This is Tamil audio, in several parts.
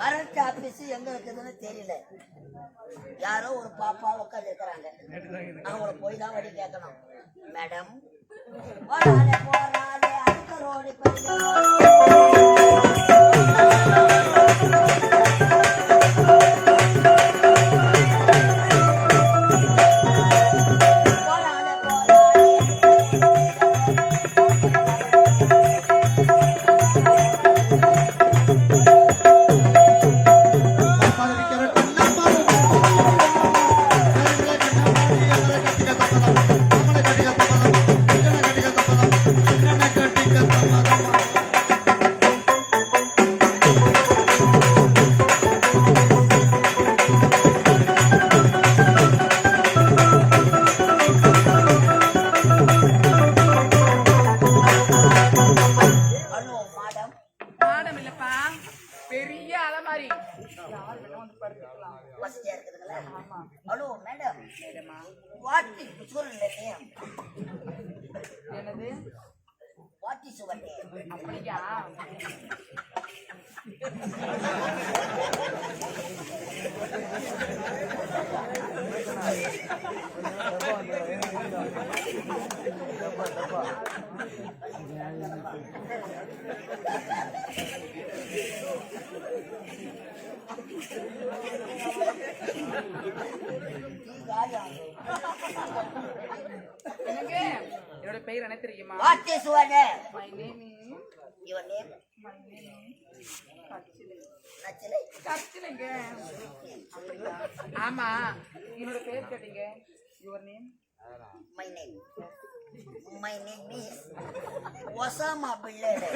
கரண்ட் ஆபீஸ் எங்க இருக்குதுன்னு தெரியல. யாரோ ஒரு பாப்பா உட்காந்து இருக்கிறாங்க. அவங்கள போய் தான் வழி கேட்கணும். மேடம் போறாளே போறாளே அடுத்த ரோடு என்னோட பெயர் என்ன தெரியுமா? Your name my name your name நச்சலை அப்படியா ஆமா என்னோட பேர் கேட்டீங்க your name my name my name is Osama பிள்ளேடு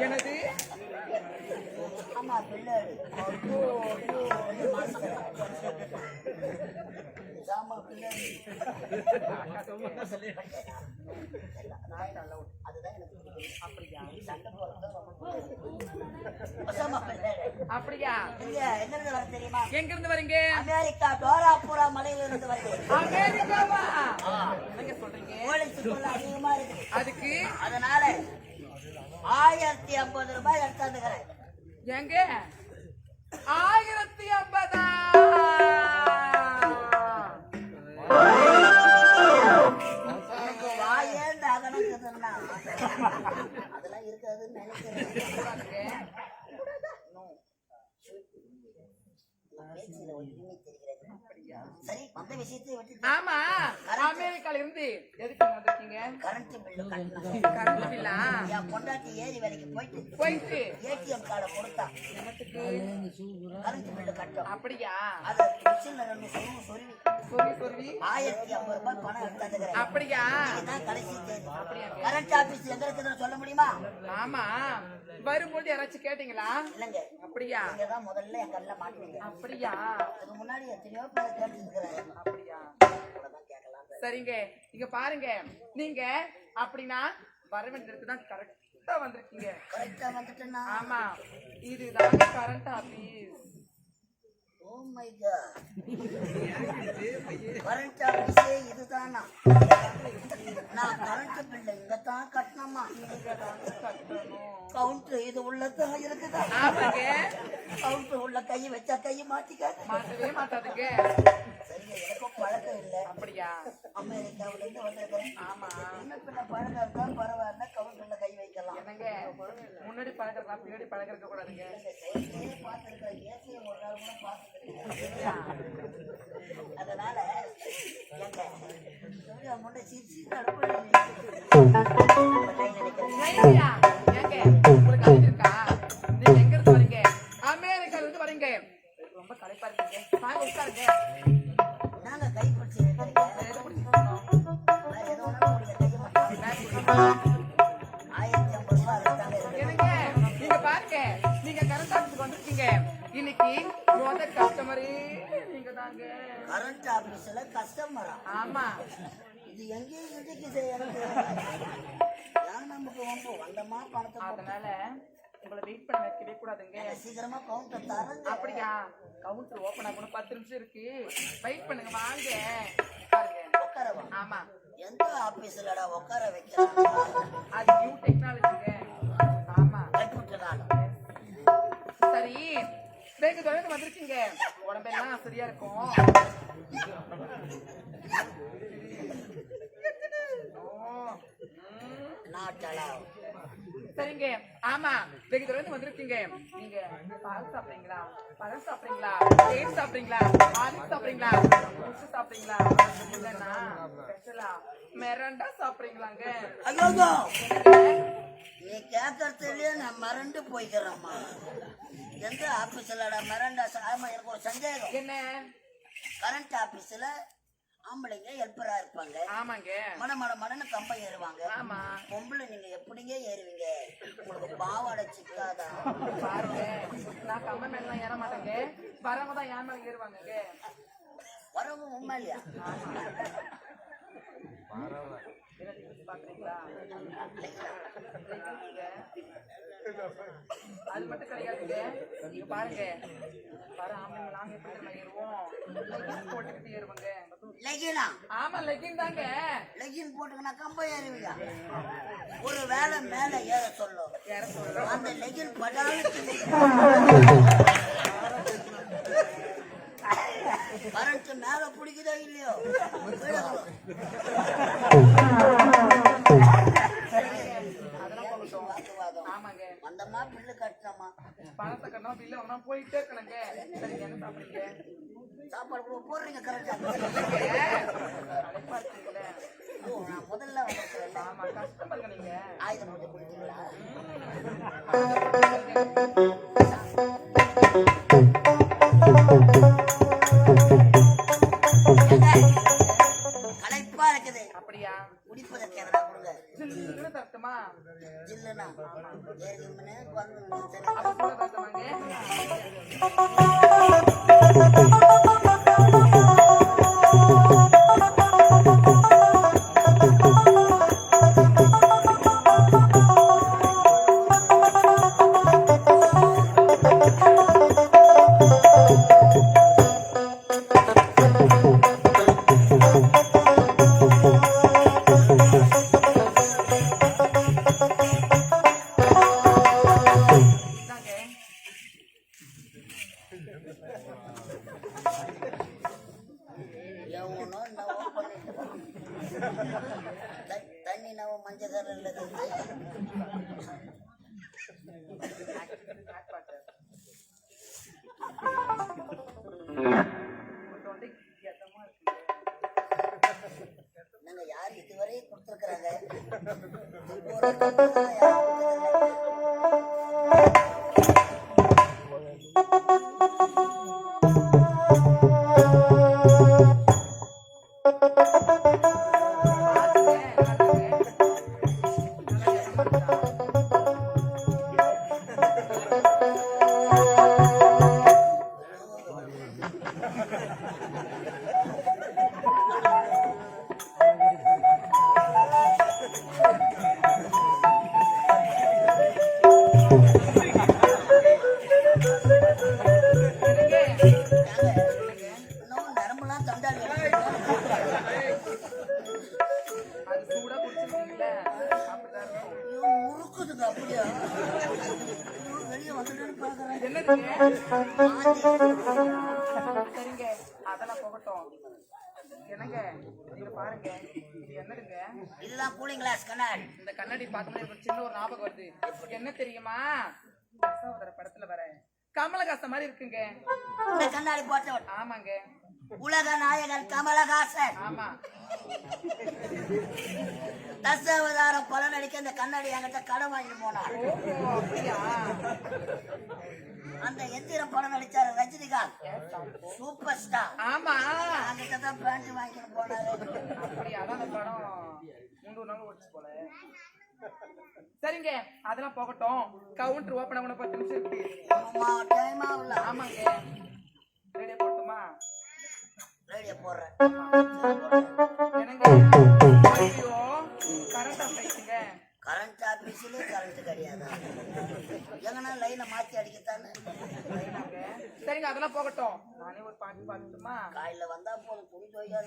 எனது ஆமா அதுதான் எனக்கு. அப்படியா? அப்படியா? எங்கிருந்து வர தெரியுமா? எங்க இருந்து வரீங்க? அமெரிக்கா டோராபுரா மலையில இருந்து வருது அமெரிக்காவா சொல்றீங்க? தொல்லை அதிகமா இருக்கு. அதுக்கு? அதனால ஆயிரத்தி ஐம்பது ரூபாய் எடுத்தாந்துக்கிறேன் எங்க ஆயிரத்தி ஐம்பதா? அதெல்லாம் இருக்காதுன்னு நினைக்கிறேன். ஆமா அமெரிக்கால இருந்து எதுக்கு வந்திருக்கீங்க? கரண்ட் பில்லு கட்டணும். கரண்ட் பில்லா? என் பொண்டாட்டி ஏரி வேலைக்கு போயிட்டு போயிட்டு. ஏடிஎம் கார்டை கொடுத்தா. கரண்ட் பில்லு கட்டும் அப்படியா? அது மிஷின்ல ரெண்டு சொருவு சொருவி சொல்லி ஆயிரத்தி ஐம்பது ரூபாய் பணம் எடுத்தாந்துக்கிறேன் அப்படியா? கடைசி கரண்ட் ஆபீஸ் எங்க இருக்குதுன்னு சொல்ல முடியுமா? ஆமா. வரும்போது யாராச்சும் கேட்டீங்களா? இல்லங்க. அப்படியா? நீங்க தான் முதல்ல என் அப்படியா? அதுக்கு முன்னாடி எத்தனையோ பேர் கேட்டுருக்கிறேன் அப்படியா? சரிங்க. இங்க பாருங்க. நீங்க அப்படின்னா வர வேண்டியதுக்கு தான் கரெக்டா வந்திருக்கீங்க. கரெக்டா வந்துட்டேன்னா. ஆமா. இதுதான் current office oh my god current ஆபீஸே இதுதானா? நான் கரண்ட் பில்லு இங்க தான் கட்டணுமா? கவுண்டர் இது உள்ளதான் இருக்குதா? கவுண்டர் உள்ள கை வச்சா கை மாட்டிக்காது மாட்டவே மாட்டாதுங்க சரிங்க எனக்கும் பழக்கம் இல்லை. அப்படியா? அமெரிக்காவுல இருந்து வந்திருக்கிறேன். ஆமா. என்ன பின்ன பழக்கம் இருந்தா பரவாயில்ல கவுண்டர்ல கை வைக்கலாம். என்னங்க? முன்னாடி பின்னாடி பழகிறக்க கூடாதுங்க அதனால எங்க சிரிச்சு ஏங்க, எங்க இருந்து வரீங்க? இருந்து வரீங்க. ரொம்ப களைப்பா இருக்கீங்க. வாங்க, உட்காருங்க. நாங்க கை பிடிச்சி கையை ஏ நீங்க தாங்க. கரண்ட் ஆபீஸ்ல கஸ்டமரா? ஆமா. இது எங்கேயும் இடிக்குது எனக்கு. ஏன் நமக்கு ரொம்ப வந்தமா பணத்தை அதனால உங்களை வெயிட் பண்ண வைக்கவே கூடாதுங்க. சீக்கிரமா கவுண்டர் தரங்க அப்படியா? கவுண்டர் ஓபன் ஆகணும் பத்து நிமிஷம் இருக்கு. வெயிட் பண்ணுங்க வாங்க. உட்காரவா ஆமா. எந்த ஆபீஸ்லடா உட்கார வைக்கிறாங்க? அது நியூ டெக்னாலஜிங்க ஆமா. சரி. வெகு தொலைந்து வந்திருக்கீங்க. உடம்பெல்லாம் சரியா இருக்கும். சரிங்க. ஆமா. வெகு தொலைந்து வந்திருக்கீங்க. நீங்க பால் சாப்பிடுறீங்களா? பழம் சாப்பிடுறீங்களா? தேன் சாப்பிடுறீங்களா? ஆரஞ்சு சாப்பிடுறீங்களா? முட்டை சாப்பிடுறீங்களா? இல்லைன்னா ஸ்பெஷலா மிரண்டா சாப்பிடுறீங்களாங்க? நீ கேட்கறதுலயே நான் மறந்து போய்க்கிறேம்மா. எந்த ஆபீஸ்லடா மறண்டா ஆமா எனக்கு ஒரு சந்தேகம். என்ன? கரண்ட் ஆபீஸ்ல ஆம்பளைங்க ஹெல்ப்பரா இருப்பாங்க. ஆமாங்க. மட மட மடன்னு கம்பம் ஏறுவாங்க. ஆமா. பொம்பளை நீங்க எப்படிங்க ஏறுவீங்க? உங்களுக்கு பாவாடை சிக்காதா? பாருங்க. நான் கம்ம மேலாம் ஏற மாட்டேங்க. வரவங்க தான் ஏன் மேல ஏறுவாங்க வரவும் உண்மை இல்லையா பாக்குறீங்களா அது மட்டும் கிடையாதுங்க. நீங்க பாருங்க. வர ஆம்பளைங்க நாங்க எப்படி ஏறுவோம்? லெகின் போட்டுக்கிட்டு ஏறுவாங்க. லெகினா ஆமா லெகின் தாங்க. லெகின் போட்டுக்கினா கம்பம் ஏறுவீங்க ஒரு வேலை மேல ஏற சொல்லும் ஏற சொல்றோம். அந்த லெகின் படாது கரண்ட் மேல பிடிக்குதோ இல்லையோ? வந்தமா பில்லு கட்டணுமா பணத்தை கட்டினா பில்ல ஒன்னா போயிட்டே சரிங்க என்ன சாப்பிடுறீங்க? சாப்பாடு கூட போடுறீங்க கரெக்டா முதல்ல ஆமா நீங்க. ஆயுதம் போட்டு குடிக்கிறீங்களா? தண்ணி நம்ம மஞ்சள் கலர்ல இருக்குது என்னங்க? என்னங்க? நீங்க பாருங்க. இது என்னதுங்க? இதுதான் கூலிங் கிளாஸ் கண்ணாடி. இந்த கண்ணாடி பார்க்கும்போது எனக்கு ஒரு சின்ன ஒரு ஞாபகம் வருது. என்ன தெரியுமா? படத்துல வர கமலஹாசன் மாதிரி இருக்குங்க. இந்த கண்ணாடி போட்டவன். ஆமாங்க. உலக நாயகன் கமலஹாசன். ஆமா. தசாவதாரம் பலன் அடிக்க இந்த கண்ணாடி என்கிட்ட கடன் வாங்கிட்டு போனார். அந்த எந்திரம் படம் நடிச்சாரு ரஜினிகாந்த் சூப்பர் ஸ்டார் ஆமா. அங்கிட்ட தான் பேண்ட் வாங்கிட்டு போனாரு. சரிங்க அதெல்லாம் போகட்டும். கவுண்டர் ஓப்பன் ஆகணும் பத்து நிமிஷம் அம்மா டைம் ஆகல ஆமாங்க. ரேடியோ போட்டுமா? ரேடியோ போடுறேன். கரண்ட் ஆஃபீஸ்லேயே கரண்ட் கிடையாது? எங்கன்னா லைனை மாற்றி அடிக்கத்தானே? சரிங்க அதெல்லாம் போகட்டும். நானே ஒரு பாட்டு பாடட்டுமா? காலையில் வந்தால் போதும் துணி துவைக்காத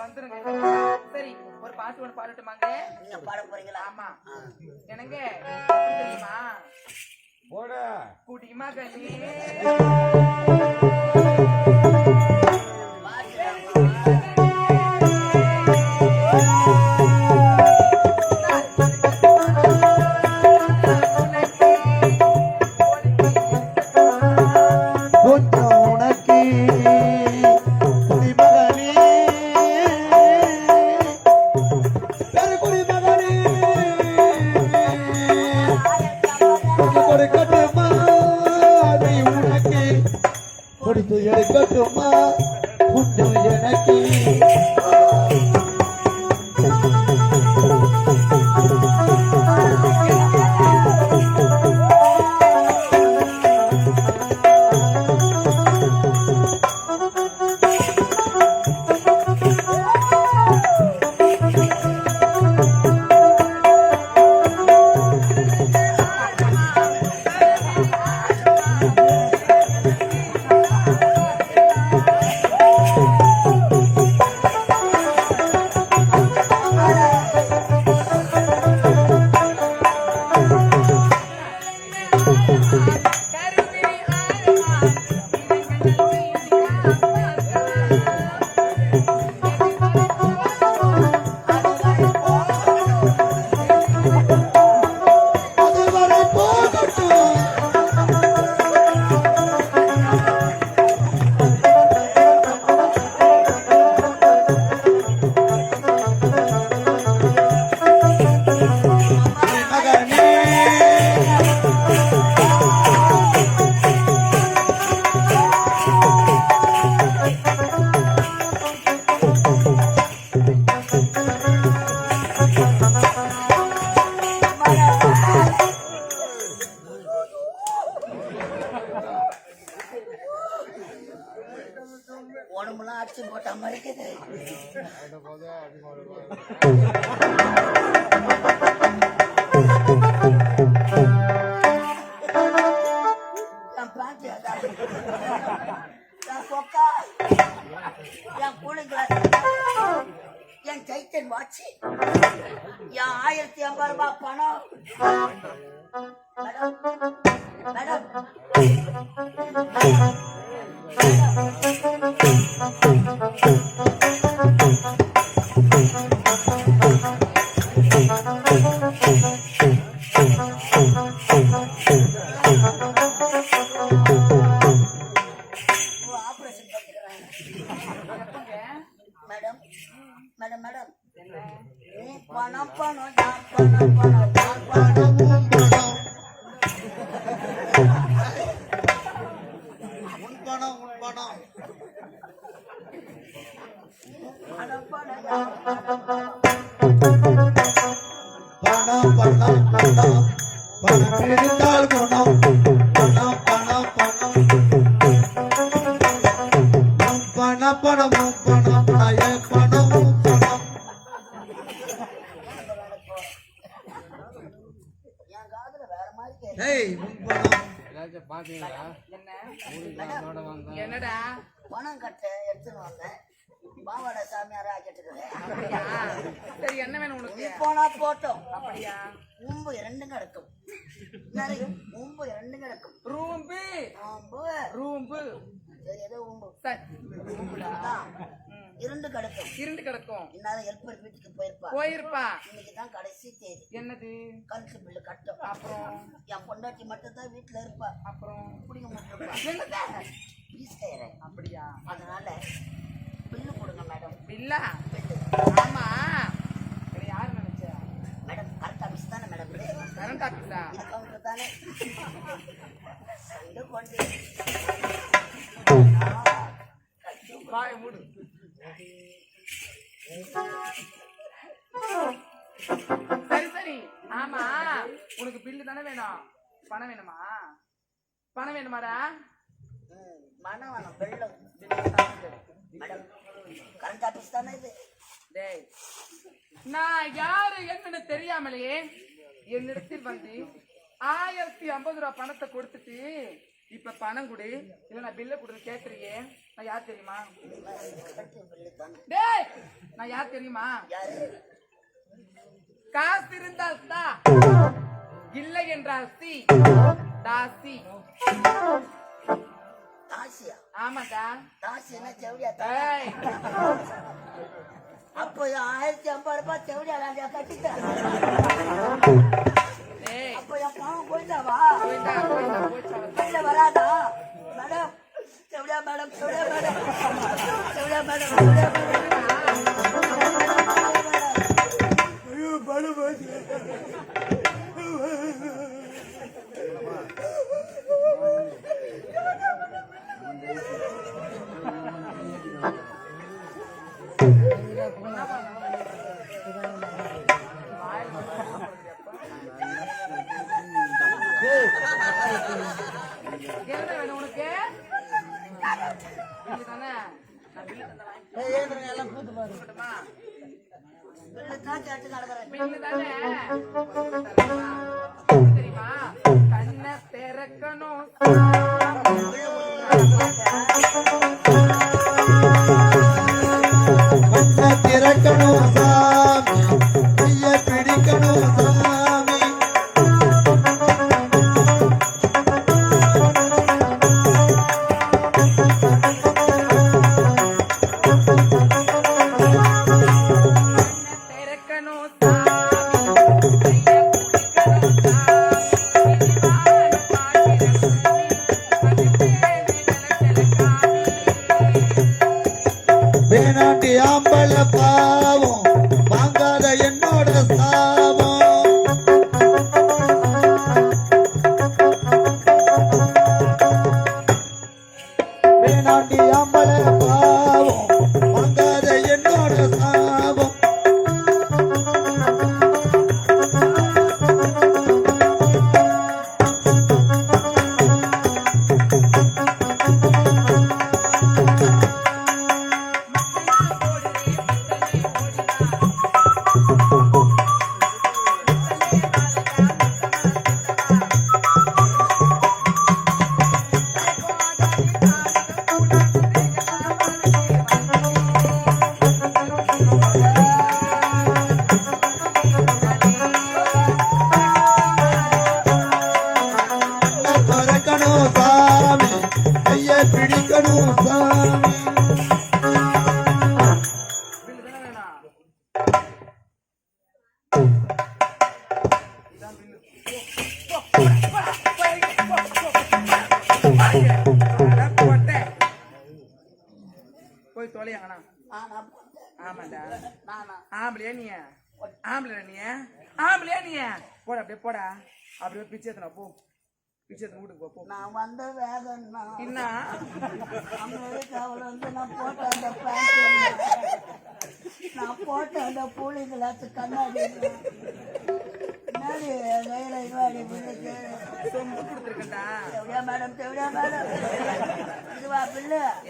வந்துருங்க. சரி ஒரு பாட்டு ஒன்று பாடட்டுமாங்க? நீங்கள் பாட போகிறீங்களா ஆமாம் என்னங்க? போட. குடிமகனே உடம்புலாம் அடிச்சு போட்ட மாதிரி இருக்குது. என் பேண்ட் என் என் என் டைட்டன் என் ஆயிரத்தி ஐம்பது ரூபாய் பணம் உன் பணம் பணம் பணம் பணம் பணம் பணம் பணம் பணம் பணம் இருந்தால் குணம் போட்டோம். அப்படியா? உம்பு இரண்டும் கிடக்கும். உம்பு இரண்டும் கிடக்கும். ரூம்பு. உம்பு. ரூம்பு. ஏதோ உம்பு. இரண்டு கிடக்கும். இருண்டு கிடக்கும். இன்னாலும் ஹெல்ப்பர் வீட்டுக்கு போயிருப்பா. போயிருப்பா. இன்னைக்கு தான் கடைசி தேதி. என்னது? கரண்ட் பில்லு கட்டும். அப்புறம்? என் பொண்டாட்டி மட்டும் தான் வீட்டுல இருப்பா. அப்புறம்? முட்டிருப்பா என்னது? ப்ளீஸ் செய்யறேன் அப்படியா? அதனால பில்லு கொடுங்க மேடம் பில்லா? பில்லு. ஆமா இதை யாரு நினைச்சா மேடம் கரெக்ட் ஆஃபீஸ் தானே மேடம் இது கரண்ட் கொண்டு வாய மூடு. சரி சரி. ஆமா உனக்கு பில்லு தானே வேணும். பணம் வேணுமா? பணம் வேணுமாடா? ம், மனம் வேணும் வெள்ளம் மேடம் கரண்ட் ஆஃபீஸ் தானே இது டேய் நான் யாரு என்னன்னு தெரியாமலேயே என்னிடத்தில் வந்து ஆயிரத்தி ஐம்பது ரூபாய் பணத்தை கொடுத்துட்டு இப்ப பணம் கொடு. இல்ல நான் பில்ல கொடுத்து கேக்குறியே நான் யார் தெரியுமா? டேய் நான் யார் தெரியுமா? காசு இருந்தால் தா. இல்லை என்றால் சி. தாசி ஆமாடா தாசின்னா செவடியா ஏய். அப்போ ஆயிரத்தி ஐம்பது ரூபாய் நான் கட்டிட்டேன். ஏய். அப்போ என் பணம் போயிட்டாவா? போயிட்டா போயிட்டா போயிட்டா. கையில வராதா? மேடம் செவடியா மேடம் செவடியா மேடம். செவடியா மேடம் செவடியா மேடம். எல்லாம் கூத்து பாரு நடக்கிறேன் தெரியுமா கண்ணை திறக்கணும் பாவம். நீ? ஆம்பளையா நீ? ஆம்பளையா நீ? போடா அப்படியே போடா. அப்படியே பிச்சை எத்தனை போ. பிச்சை எத்தனை வீட்டுக்கு போ, நான் வந்த வேகம்னா என்ன வந்து நான் போட்ட அந்த நான் போட்ட அந்த பூலி கிளாஸ் கண்ணாடி. சொம்பு கொடுத்துருக்கேன்டா. எவ்வளோ மேடம் எவ்வளோ மேடம் இதுவா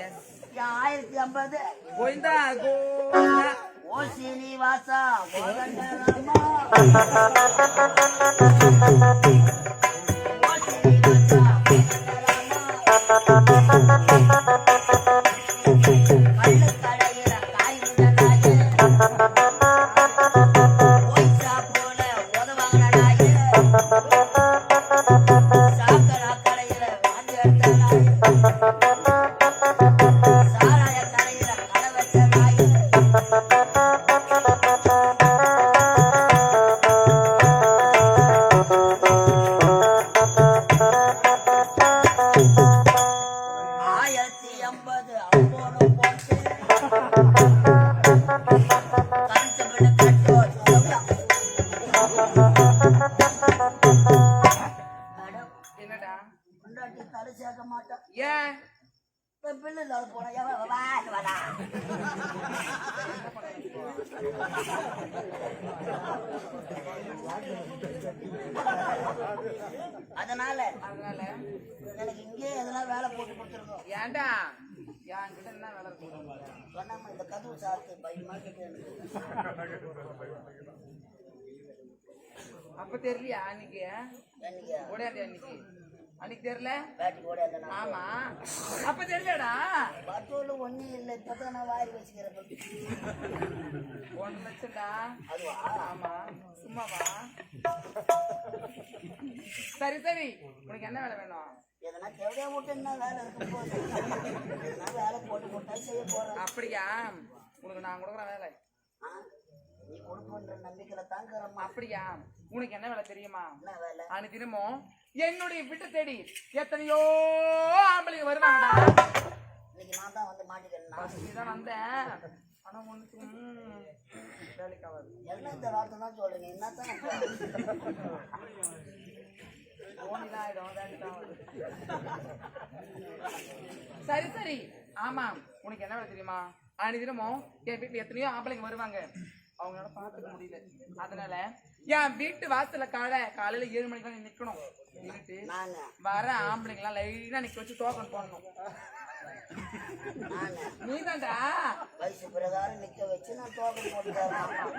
என் ஆயிரத்தி ஐம்பது? ஓ சீனிவாசா அதனால அதனால? எனக்கு இங்கே எதனா வேலை போட்டு கொடுத்துருக்கோம். ஏன்டா என்கிட்ட என்ன வேலை பண்ணாம இந்த கதவு சாத்து பயமா கிட்ட அப்ப தெரியலையா அன்னைக்கு என்னைக்கு ஓடாது அன்னைக்கு அன்னைக்கு தெரியல? பேட்டி நான் ஆமா. அப்ப தெரியலடா. பட்டோல ஒண்ணும் இல்லை. இப்பதான் நான் வாரி வச்சுக்கிறேன். ஒன்று லட்சம்டா அதுவா? ஆமா. சும்மாவா? சரி சரி. உனக்கு என்ன வேலை வேணும்? எதனா தேவையா விட்டு என்ன வேலை இருக்கும் போது வேலை போட்டு போட்டா செய்ய போறேன். அப்படியா? உனக்கு நான் கொடுக்குறேன் வேலை? நீ கொடுப்பன்ற நம்பிக்கையில தாங்கிறம்மா அப்படியா? உனக்கு என்ன வேலை தெரியுமா? என்ன அனு தினமும் என்னுடைய வீட்டை தேடி எத்தனையோ ஆம்பளைங்க வருவாங்கடா. இன்னைக்கு நான் தான் வந்து மாட்டிக்கிறேன் தான் வந்தேன் ஆனா ஒண்ணுக்கு வேலைக்கு ஆகாது. எல்லாம் இந்த வார்த்தை தான் ஆயிடும் வேலைக்கு ஆகாது. சரி சரி. ஆமா உனக்கு என்ன வேலை தெரியுமா? அனு தினமும் என் வீட்டுல எத்தனையோ ஆம்பளைங்க வருவாங்க. அவங்களால பார்த்துக்க முடியல. அதனால என் வீட்டு வாசல்ல காலை காலையில ஏழு மணிக்கு நிக்கணும். நின்னுட்டு நானு வர ஆம்பளைங்களாம் லைனா நிக்க வச்சு டோக்கன் போடணும். நீதான்டா. வயசு பிரகாரம் நிக்க வச்சு நான் டோக்கன் போட்டு தரணும்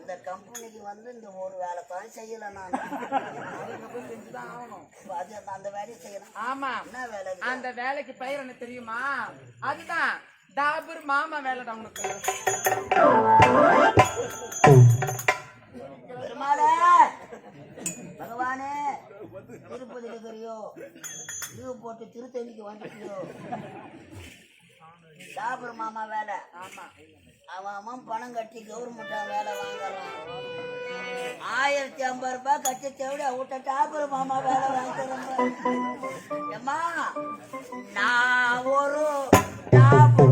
இந்த கம்பெனிக்கு வந்து இந்த ஒரு வேலை தான் செய்யல நான். செஞ்சுதான் ஆகணும். அந்த வேலையை செய்யணும். ஆமா. என்ன வேலை? அந்த வேலைக்கு பெயர் என்ன தெரியுமா? அதுதான். டாபர் மாமா வேலைடா உனக்கு. பகவானே திருப்பதி இருக்கிறியோ? லீவ் போட்டு திருத்தணிக்கு வந்துட்டியோ? டாபர் மாமா வேலை. ஆமா. அவன் அவன் பணம் கட்டி கவர்மெண்டா வேலை வாங்குறான். ஆயிரத்தி ஐம்பது ரூபாய் கட்டி தேவிட விட்ட டாபர் மாமா வேலை வாங்குறேன் ஏம்மா நான் ஒரு டாபர்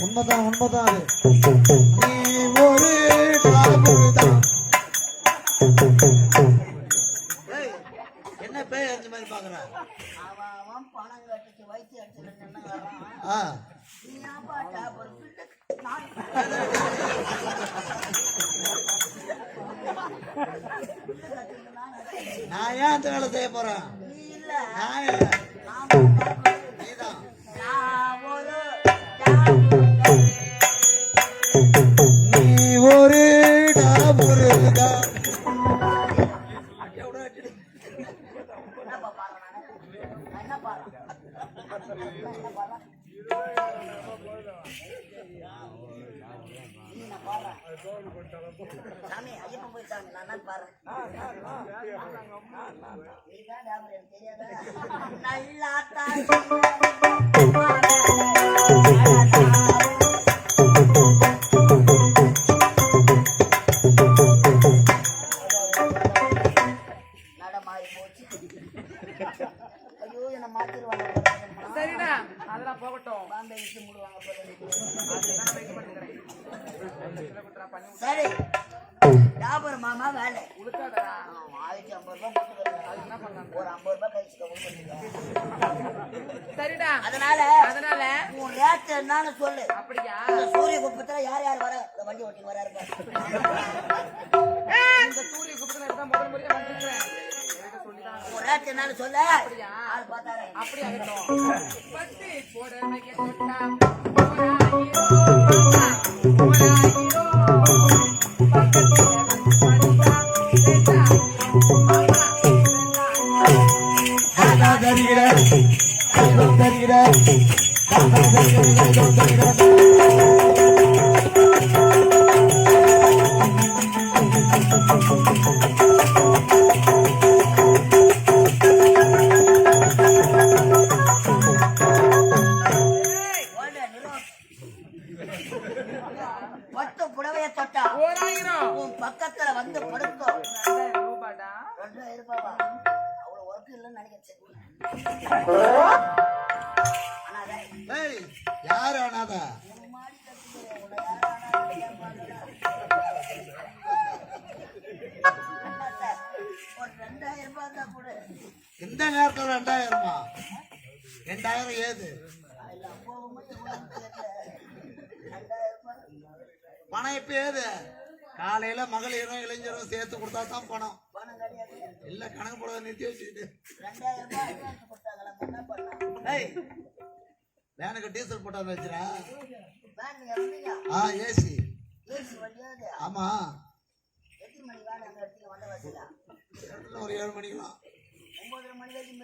உண்மைதான் உண்மைதான் நீ ஒரு என்ன பேய் அந்த மாதிரி பாக்குற அவன் அவன் பணம் டாபர் பிள்ளை நான் ஏன் அந்த வேலை செய்ய போறேன்? நான் ஆயிரத்தி ஐம்பது ரூபாய் என்ன பண்ணலாம் ஒரு ஐம்பது ரூபாய் கழிச்சுக்க சரிடா அதனால அதனால உன் என்னன்னு சொல்லு அப்படியா இந்த சூரிய குப்பத்துல யார் யார் வர இந்த வண்டி ஓட்டி வர பாரு. இந்த சூரிய குப்பத்துல தான் முதல் முறையா வந்திருக்கிறேன் என்னன்னு அப்படியா? ஆள் பார்த்தாரு அப்படி தொட்டா பக்கத்துல வந்து படிச்சா ரெண்டாயிரோ மாமா ரெண்டாயிரோ தாத்தா தருகிற தாத்தா தருகிற தாத்தா தருகிற தாத்தா தருகிற ஓடு, நிலு. பட்டு புடவைய தொட்டா போராயிரம் உன் பக்கத்துல வந்து படுக்கும் ரெண்டாயிரம் ரூபாடா? ரெண்டாயிரம் ரூபாவா? அவ்வளவு ஒர்க் இல்லைன்னு நினைக்கிறேன் யாரு கொடு. இந்த நேரத்துல ரெண்டாயிரமா? ரெண்டாயிரம் ஏது அதுல அப்பாவும் இவனும் தெரியல. ரெண்டாயிரம் ரூபாய். பணம் எப்பயாவது ஏது? காலையில மகளிரும் இளைஞரும் சேர்த்து கொடுத்தா தான் பணம். கிடையாது. இல்ல கணக்கு போட நிறுத்தி வச்சுக்கிட்டு. வேனுக்கு டீசல் போட்டா வச்சுறேன் ஆ ஏசி. ஏசி ஆமா. ஒரு ஏழு மணிக்கலாம் ஒன்பதரை மணி வரைக்கும்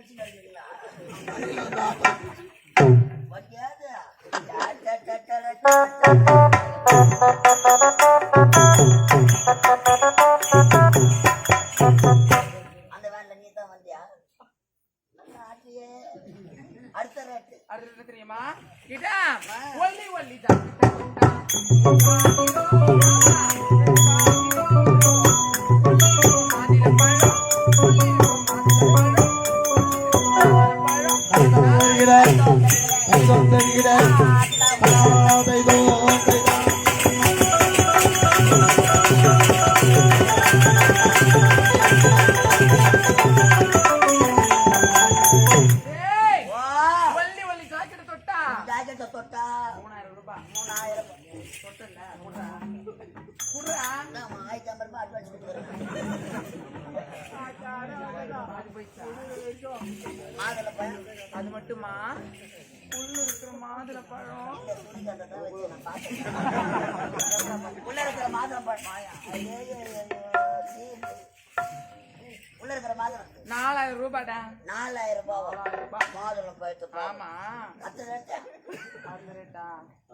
அது பழம் அது மட்டுமா உள்ள இருக்கிற மாதுளப்பழம் உள்ள இருக்கிற மாதுளப்பழம் உள்ள இருக்கிற நாலாயிரம் ரூபாடா நாலாயிரம் ரூபாய் மாதுளம் பழத்து ஆமா பத்து ரேட்டா அந்த ரேட்டா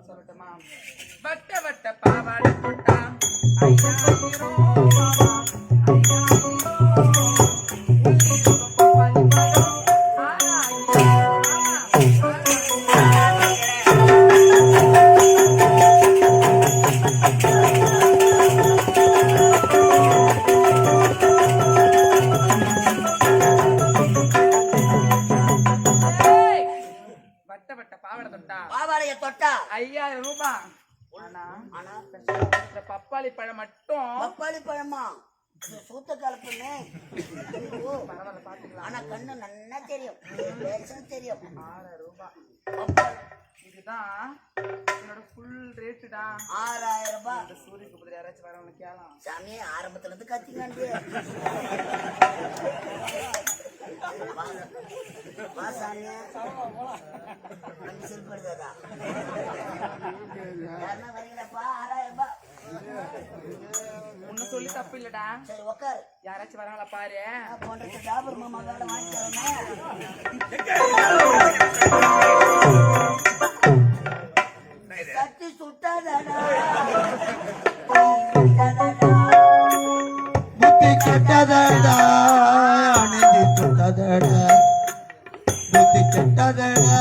சொல்லட்டுமா வட்ட வட்ட பாவாடை போட்டா ஐயாயிரம் ஐயாயிரம். பாவாடைய தொட்டா? ஐயாயிரம் ரூபாய். ஆனா இந்த பப்பாளி பழம் மட்டும். பப்பாளி பழமா? சூத்த கலப்புன்னு. ஆனா கண்ணு நல்லா தெரியும். பேசுன்னு தெரியும். ஆறாயிரம் ரூபாய் இதுதான் என்னோட ஃபுல் ரேட்டுடா ஆறாயிரம் ரூபாய் இந்த சூரியக்கு பதில் யாராச்சும் வரவங்க கேளாம் சாமி ஆரம்பத்துல இருந்து கத்திக்காண்டி வா. சாமி. அஞ்சு யாருன்னா வரீங்களாப்பா? ஆறாயிரம் ரூபாய் உன்னை சொல்லி தப்பு இல்லடா. சரி உக்காரு. யாராச்சும் வராங்களா பாரு. போன்ற ஜாபர் மாமா வேலை வாங்கிக்கிறேன் கட்டி சுட்டாதடா சுட்டாதடா. புத்தி கெட்டதடா சுட்டதடா புத்தி கெட்டதடா